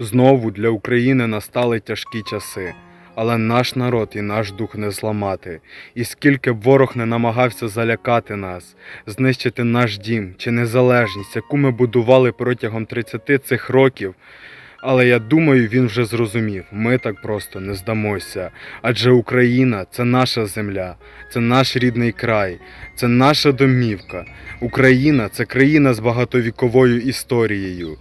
Знову для України настали тяжкі часи, але наш народ і наш дух не зламати. І скільки б ворог не намагався залякати нас, знищити наш дім чи незалежність, яку ми будували протягом 30 цих років. Але я думаю, він вже зрозумів, ми так просто не здамося. Адже Україна це наша земля, це наш рідний край, це наша домівка. Україна це країна з багатовіковою історією.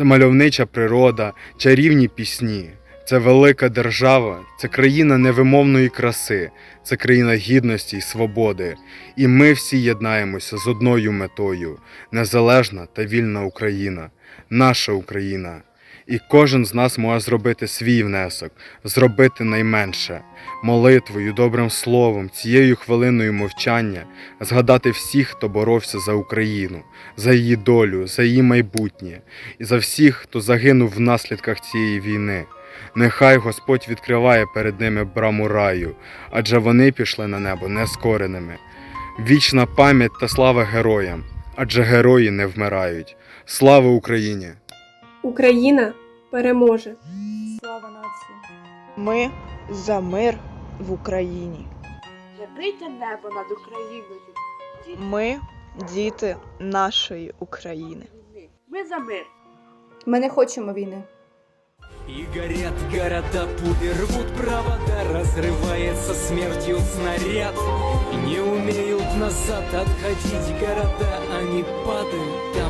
Це мальовнича природа, чарівні пісні. Це велика держава, це країна невимовної краси, це країна гідності і свободи. І ми всі єднаємося з одною метою незалежна та вільна Україна, наша Україна. І кожен з нас може зробити свій внесок, зробити найменше молитвою, добрим словом, цією хвилиною мовчання, згадати всіх, хто боровся за Україну, за її долю, за її майбутнє, і за всіх, хто загинув в наслідках цієї війни. Нехай Господь відкриває перед ними браму раю, адже вони пішли на небо нескореними. Вічна пам'ять та слава героям, адже герої не вмирають. Слава Україні! Україна переможе. Слава нації! Ми за мир в Україні. Якийте небо над Україною. Ми діти нашої України. Ми за мир. Ми не хочемо війни. И горят города, пули рвут провода, разрывается смертью снаряд. Не умеют назад отходить города, они падают там.